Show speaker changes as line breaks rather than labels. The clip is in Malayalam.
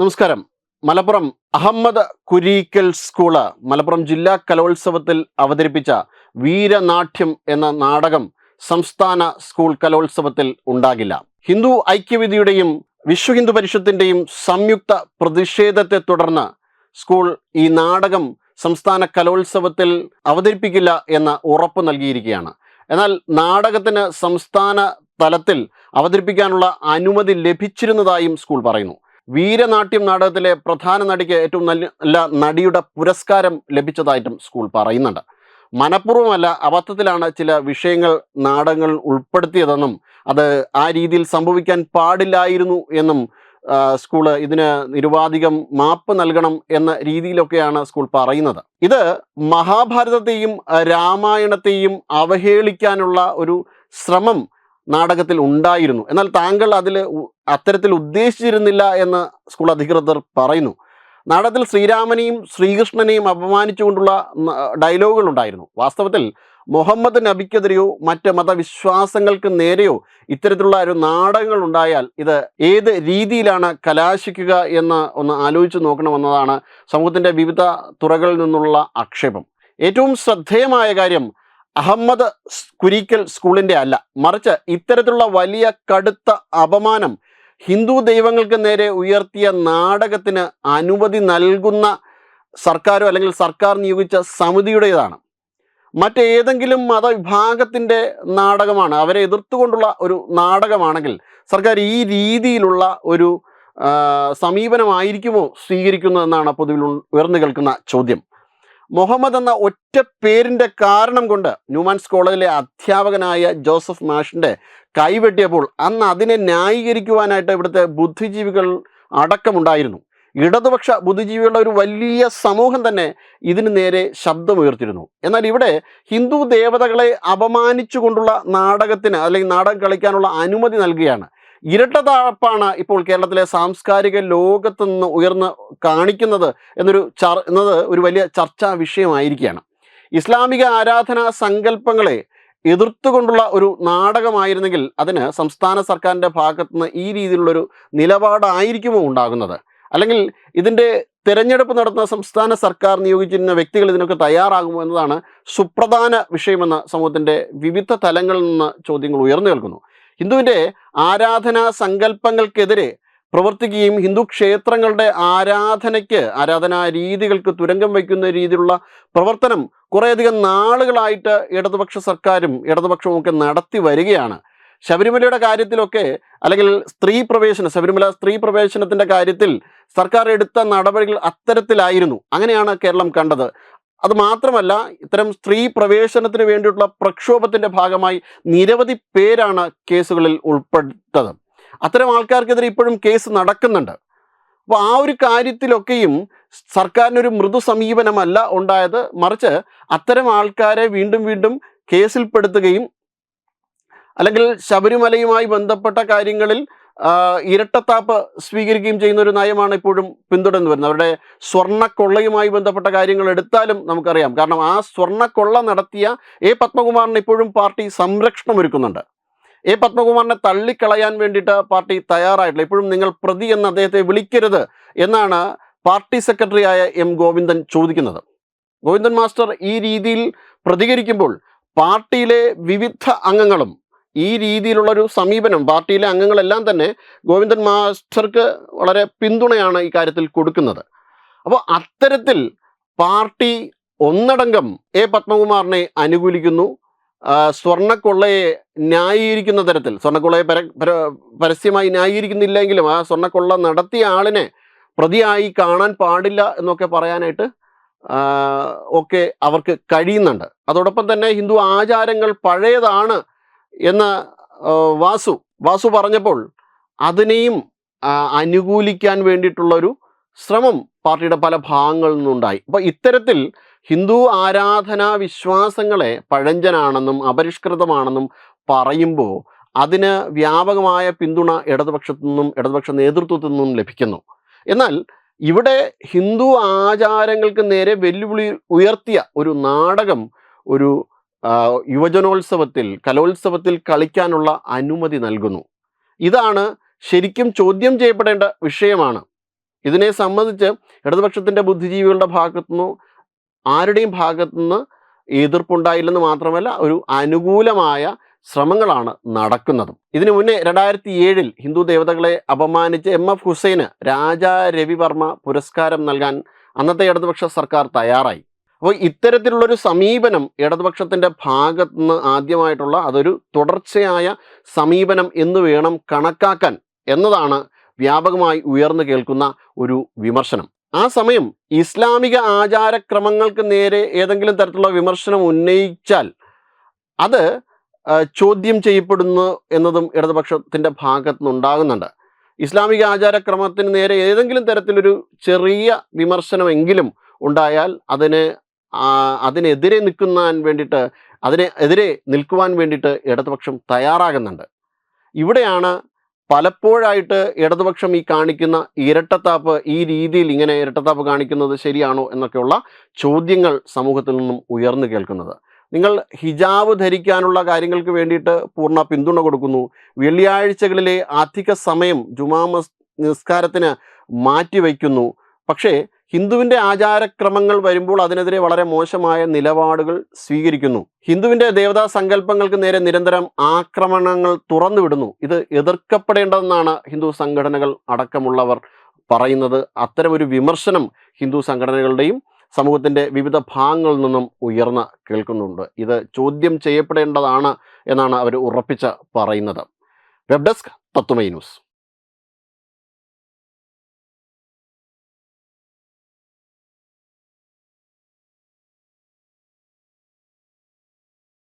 നമസ്കാരം. മലപ്പുറം അഹമ്മദ് കുരീക്കൽ സ്കൂൾ മലപ്പുറം ജില്ലാ കലോത്സവത്തിൽ അവതരിപ്പിച്ച വീരനാട്യം എന്ന നാടകം സംസ്ഥാന സ്കൂൾ കലോത്സവത്തിൽ ഉണ്ടാകില്ല. ഹിന്ദു ഐക്യവേദിയുടെയും വിശ്വ ഹിന്ദു പരിഷത്തിന്റെയും സംയുക്ത പ്രതിഷേധത്തെ തുടർന്ന് സ്കൂൾ ഈ നാടകം സംസ്ഥാന കലോത്സവത്തിൽ അവതരിപ്പിക്കില്ല എന്ന് ഉറപ്പ് നൽകിയിരിക്കുകയാണ്. എന്നാൽ നാടകത്തിന് സംസ്ഥാന തലത്തിൽ അവതരിപ്പിക്കാനുള്ള അനുമതി ലഭിച്ചിരുന്നതായും സ്കൂൾ പറയുന്നു. വീരനാട്യം നാടകത്തിലെ പ്രധാന നടിക്ക് ഏറ്റവും നല്ല നടിയുടെ പുരസ്കാരം ലഭിച്ചതായിട്ടും സ്കൂൾ പറയുന്നുണ്ട്. മനഃപൂർവമല്ല അബദ്ധത്തിലാണ് ചില വിഷയങ്ങൾ നാടകങ്ങൾ ഉൾപ്പെടുത്തിയതെന്നും അത് ആ രീതിയിൽ സംഭവിക്കാൻ പാടില്ലായിരുന്നു എന്നും സ്കൂൾ ഇതിന് നിരുപാധികം മാപ്പ് നൽകണം എന്ന രീതിയിലൊക്കെയാണ് സ്കൂൾ പറയുന്നത്. ഇത് മഹാഭാരതത്തെയും രാമായണത്തെയും അവഹേളിക്കാനുള്ള ഒരു ശ്രമം നാടകത്തിൽ ഉണ്ടായിരുന്നു. എന്നാൽ താങ്കൾ അതിൽ അത്തരത്തിൽ ഉദ്ദേശിച്ചിരുന്നില്ല എന്ന് സ്കൂൾ അധികൃതർ പറയുന്നു. നാടകത്തിൽ ശ്രീരാമനെയും ശ്രീകൃഷ്ണനെയും അപമാനിച്ചുകൊണ്ടുള്ള ഡയലോഗുകൾ ഉണ്ടായിരുന്നു വാസ്തവത്തിൽ മുഹമ്മദ് നബിക്കെതിരെയോ മറ്റ് മതവിശ്വാസങ്ങൾക്ക് നേരെയോ ഇത്തരത്തിലുള്ള ഒരു നാടകങ്ങൾ ഉണ്ടായാൽ ഇത് ഏത് രീതിയിലാണ് കലാശിക്കുക എന്ന് ഒന്ന് ആലോചിച്ച് നോക്കണമെന്നതാണ് സമൂഹത്തിന്റെ വിവിധ തുറകളിൽ നിന്നുള്ള ആക്ഷേപം. ഏറ്റവും ശ്രദ്ധേയമായ കാര്യം അഹമ്മദ് കുരിക്കൽ സ്കൂളിന്റെ അല്ല. മറിച്ച് ഇത്തരത്തിലുള്ള വലിയ കടുത്ത അപമാനം ഹിന്ദു ദൈവങ്ങൾക്ക് നേരെ ഉയർത്തിയ നാടകത്തിന് അനുമതി നൽകുന്ന സർക്കാരോ അല്ലെങ്കിൽ സർക്കാർ നിയോഗിച്ച സമിതിയുടേതാണ്. മറ്റേതെങ്കിലും മതവിഭാഗത്തിന്റെ നാടകമാണ് അവരെ എതിർത്തുകൊണ്ടുള്ള ഒരു നാടകമാണെങ്കിൽ സർക്കാർ ഈ രീതിയിലുള്ള ഒരു സമീപനമായിരിക്കുമോ സ്വീകരിക്കുന്നതെന്നാണ് പൊതുവിൽ ഉയർന്നു കേൾക്കുന്ന ചോദ്യം. മുഹമ്മദ് എന്ന ഒറ്റ പേരിന്റെ കാരണം കൊണ്ട് ന്യൂമാൻസ് കോളേജിലെ അധ്യാപകനായ ജോസഫ് മാഷിന്റെ കൈവെട്ടിയപ്പോൾ അന്ന് അതിനെ ന്യായീകരിക്കുവാനായിട്ട് ഇവിടുത്തെ ബുദ്ധിജീവികൾ അടക്കമുണ്ടായിരുന്നു. ഇടതുപക്ഷ ബുദ്ധിജീവികളുടെ ഒരു വലിയ സമൂഹം തന്നെ ഇതിന് നേരെ ശബ്ദമുയർത്തിരുന്നു എന്നാൽ ഇവിടെ ഹിന്ദു ദേവതകളെ അപമാനിച്ചുകൊണ്ടുള്ള നാടകത്തിന് അല്ലെങ്കിൽ നാടകം കളിക്കാനുള്ള അനുമതി നൽകുകയാണ് ഇരട്ടതാപ്പാണ് ഇപ്പോൾ കേരളത്തിലെ സാംസ്കാരിക ലോകത്ത് നിന്ന് ഉയർന്ന് കാണിക്കുന്നത് എന്നൊരു ചർ എന്നത് ഒരു വലിയ ചർച്ചാ വിഷയമായിരിക്കുകയാണ്. ഇസ്ലാമിക ആരാധനാ സങ്കല്പങ്ങളെ എതിർത്തുകൊണ്ടുള്ള ഒരു നാടകമായിരുന്നെങ്കിൽ അതിന് സംസ്ഥാന സർക്കാരിന്റെ ഭാഗത്തു നിന്ന് ഈ രീതിയിലുള്ളൊരു നിലപാടായിരിക്കുമോ ഉണ്ടാകുന്നത്? അല്ലെങ്കിൽ ഇതിന്റെ തിരഞ്ഞെടുപ്പ് നടത്തുന്ന സംസ്ഥാന സർക്കാർ നിയോഗിച്ചിരുന്ന വ്യക്തികൾ ഇതിനൊക്കെ തയ്യാറാകുമോ എന്നതാണ് സുപ്രധാന വിഷയമെന്ന് സമൂഹത്തിന്റെ വിവിധ തലങ്ങളിൽ നിന്ന് ചോദ്യങ്ങൾ ഉയർന്നു കേൾക്കുന്നു. ഹിന്ദുവിന്റെ ആരാധനാ സങ്കല്പങ്ങൾക്കെതിരെ പ്രവർത്തിക്കുകയും ഹിന്ദു ക്ഷേത്രങ്ങളുടെ ആരാധനയ്ക്ക് ആരാധനാ രീതികൾക്ക് തുരങ്കം വയ്ക്കുന്ന രീതിയിലുള്ള പ്രവർത്തനം കുറേയധികം നാളുകളായിട്ട് ഇടതുപക്ഷ സർക്കാരും ഇടതുപക്ഷവും ഒക്കെ നടത്തി വരികയാണ്. ശബരിമലയുടെ കാര്യത്തിലൊക്കെ അല്ലെങ്കിൽ സ്ത്രീ പ്രവേശന ശബരിമല സ്ത്രീ പ്രവേശനത്തിന്റെ കാര്യത്തിൽ സർക്കാർ എടുത്ത നടപടികൾ അത്തരത്തിലായിരുന്നു. അങ്ങനെയാണ് കേരളം കണ്ടത്. അത് മാത്രമല്ല ഇത്തരം സ്ത്രീ പ്രവേശനത്തിന് വേണ്ടിയിട്ടുള്ള പ്രക്ഷോഭത്തിന്റെ ഭാഗമായി നിരവധി പേരാണ് കേസുകളിൽ ഉൾപ്പെട്ടത്. അത്തരം ആൾക്കാർക്കെതിരെ ഇപ്പോഴും കേസ് നടക്കുന്നുണ്ട്. അപ്പോൾ ആ ഒരു കാര്യത്തിലൊക്കെയും സർക്കാരിനൊരു മൃദു സമീപനമല്ല ഉണ്ടായത്. മറിച്ച് അത്തരം ആൾക്കാരെ വീണ്ടും വീണ്ടും കേസിൽപ്പെടുത്തുകയും അല്ലെങ്കിൽ ശബരിമലയുമായി ബന്ധപ്പെട്ട കാര്യങ്ങളിൽ ഇരട്ടത്താപ്പ് സ്വീകരിക്കുകയും ചെയ്യുന്ന ഒരു നയമാണ് ഇപ്പോഴും പിന്തുടർന്നു വരുന്നത്. അവരുടെ സ്വർണക്കൊള്ളയുമായി ബന്ധപ്പെട്ട കാര്യങ്ങൾ എടുത്താലും നമുക്കറിയാം. കാരണം ആ സ്വർണക്കൊള്ള നടത്തിയ എ. പത്മകുമാറിന് ഇപ്പോഴും പാർട്ടി സംരക്ഷണം ഒരുക്കുന്നുണ്ട്. എ. പത്മകുമാറിനെ തള്ളിക്കളയാൻ വേണ്ടിയിട്ട് പാർട്ടി തയ്യാറായിട്ടില്ല. ഇപ്പോഴും നിങ്ങൾ പ്രതി എന്ന് അദ്ദേഹത്തെ വിളിക്കരുത് എന്നാണ് പാർട്ടി സെക്രട്ടറിയായ എം. ഗോവിന്ദൻ ചോദിക്കുന്നത്. ഗോവിന്ദൻ മാസ്റ്റർ ഈ രീതിയിൽ പ്രതികരിക്കുമ്പോൾ പാർട്ടിയിലെ വിവിധ അംഗങ്ങളും ഈ രീതിയിലുള്ളൊരു സമീപനം പാർട്ടിയിലെ അംഗങ്ങളെല്ലാം തന്നെ ഗോവിന്ദൻ മാസ്റ്റർക്ക് വളരെ പിന്തുണയാണ് ഈ കാര്യത്തിൽ കൊടുക്കുന്നത്. അപ്പോൾ അത്തരത്തിൽ പാർട്ടി ഒന്നടങ്കം എ പത്മകുമാറിനെ അനുകൂലിക്കുന്നു. സ്വർണക്കൊള്ളയെ ന്യായീകരിക്കുന്ന തരത്തിൽ സ്വർണക്കൊള്ളയെ പര പര പരസ്യമായി ന്യായീകരിക്കുന്നില്ലെങ്കിലും ആ സ്വർണക്കൊള്ള നടത്തിയ ആളിനെ പ്രതിയായി കാണാൻ പാടില്ല എന്നൊക്കെ പറയാനായിട്ട് ഒക്കെ അവർക്ക് കഴിയുന്നുണ്ട്. അതോടൊപ്പം തന്നെ ഹിന്ദു ആചാരങ്ങൾ പഴയതാണ് എന്ന് വാസു വാസു പറഞ്ഞപ്പോൾ അതിനെയും അനുകൂലിക്കാൻ വേണ്ടിയിട്ടുള്ളൊരു ശ്രമം പാർട്ടിയുടെ പല ഭാഗങ്ങളിൽ നിന്നുണ്ടായി. അപ്പോൾ ഇത്തരത്തിൽ ഹിന്ദു ആരാധനാ വിശ്വാസങ്ങളെ പഴഞ്ചനാണെന്നും അപരിഷ്കൃതമാണെന്നും പറയുമ്പോൾ അതിന് വ്യാപകമായ പിന്തുണ ഇടതുപക്ഷത്തു നിന്നും ഇടതുപക്ഷ നേതൃത്വത്തിൽ നിന്നും ലഭിക്കുന്നു. എന്നാൽ ഇവിടെ ഹിന്ദു ആചാരങ്ങൾക്ക് നേരെ വെല്ലുവിളി ഉയർത്തിയ ഒരു നാടകം ഒരു യുവജനോത്സവത്തിൽ കലോത്സവത്തിൽ കളിക്കാനുള്ള അനുമതി നൽകുന്നു. ഇതാണ് ശരിക്കും ചോദ്യം ചെയ്യപ്പെടേണ്ട വിഷയമാണ്. ഇതിനെ സംബന്ധിച്ച് ഇടതുപക്ഷത്തിന്റെ ബുദ്ധിജീവികളുടെ ഭാഗത്തുനിന്നോ ആരുടെയും ഭാഗത്തുനിന്ന് എതിർപ്പുണ്ടായില്ലെന്ന് മാത്രമല്ല ഒരു അനുകൂലമായ ശ്രമങ്ങളാണ് നടക്കുന്നത്. ഇതിനു മുന്നേ രണ്ടായിരത്തി ഏഴിൽ ഹിന്ദു ദേവതകളെ അപമാനിച്ച് എം എഫ് ഹുസൈന് രാജാ രവിവർമ്മ പുരസ്കാരം നൽകാൻ അന്നത്തെ ഇടതുപക്ഷ സർക്കാർ തയ്യാറായി. അപ്പോൾ ഇത്തരത്തിലുള്ളൊരു സമീപനം ഇടതുപക്ഷത്തിന്റെ ഭാഗത്തുനിന്ന് ആദ്യമായിട്ടുള്ള അതൊരു തുടർച്ചയായ സമീപനം എന്ന് വേണം കണക്കാക്കാൻ എന്നതാണ് വ്യാപകമായി ഉയർന്നു കേൾക്കുന്ന ഒരു വിമർശനം. ആ സമയം ഇസ്ലാമിക ആചാരക്രമങ്ങൾക്ക് നേരെ ഏതെങ്കിലും തരത്തിലുള്ള വിമർശനം ഉന്നയിച്ചാൽ അത് ചോദ്യം ചെയ്യപ്പെടുന്നു എന്നതും ഇടതുപക്ഷത്തിന്റെ ഭാഗത്തു നിന്നുണ്ടാകുന്നുണ്ട് ഇസ്ലാമിക ആചാരക്രമത്തിന് നേരെ ഏതെങ്കിലും തരത്തിലൊരു ചെറിയ വിമർശനമെങ്കിലും ഉണ്ടായാൽ അതിന് അതിനെതിരെ നിൽക്കുവാൻ വേണ്ടിയിട്ട് അതിനെതിരെ നിൽക്കുവാൻ വേണ്ടിയിട്ട് ഇടതുപക്ഷം തയ്യാറാകുന്നുണ്ട്. ഇവിടെയാണ് പലപ്പോഴായിട്ട് ഇടതുപക്ഷം ഈ കാണിക്കുന്ന ഇരട്ടത്താപ്പ് ഈ രീതിയിൽ ഇങ്ങനെ ഇരട്ടത്താപ്പ് കാണിക്കുന്നത് ശരിയാണോ എന്നൊക്കെയുള്ള ചോദ്യങ്ങൾ സമൂഹത്തിൽ നിന്നും ഉയർന്നു കേൾക്കുന്നത്. നിങ്ങൾ ഹിജാബ് ധരിക്കാനുള്ള കാര്യങ്ങൾക്ക് വേണ്ടിയിട്ട് പൂർണ പിന്തുണ കൊടുക്കുന്നു. വെള്ളിയാഴ്ചകളിലെ അധിക സമയം ജുമാ നിസ്കാരത്തിന് മാറ്റിവെക്കുന്നു പക്ഷേ ഹിന്ദുവിന്റെ ആചാരക്രമങ്ങൾ വരുമ്പോൾ അതിനെതിരെ വളരെ മോശമായ നിലപാടുകൾ സ്വീകരിക്കുന്നു. ഹിന്ദുവിന്റെ ദേവതാ സങ്കല്പങ്ങൾക്ക് നേരെ നിരന്തരം ആക്രമണങ്ങൾ തുറന്നുവിടുന്നു. ഇത് എതിർക്കപ്പെടേണ്ടതെന്നാണ് ഹിന്ദു സംഘടനകൾ അടക്കമുള്ളവർ പറയുന്നത്. അത്തരമൊരു വിമർശനം ഹിന്ദു സംഘടനകളുടെയും സമൂഹത്തിന്റെ വിവിധ ഭാഗങ്ങളിൽ നിന്നും ഉയർന്ന് കേൾക്കുന്നുണ്ട്. ഇത് ചോദ്യം ചെയ്യപ്പെടേണ്ടതാണ് എന്നാണ് അവർ ഉറപ്പിച്ച് പറയുന്നത്. Web desk Tatwamayi news.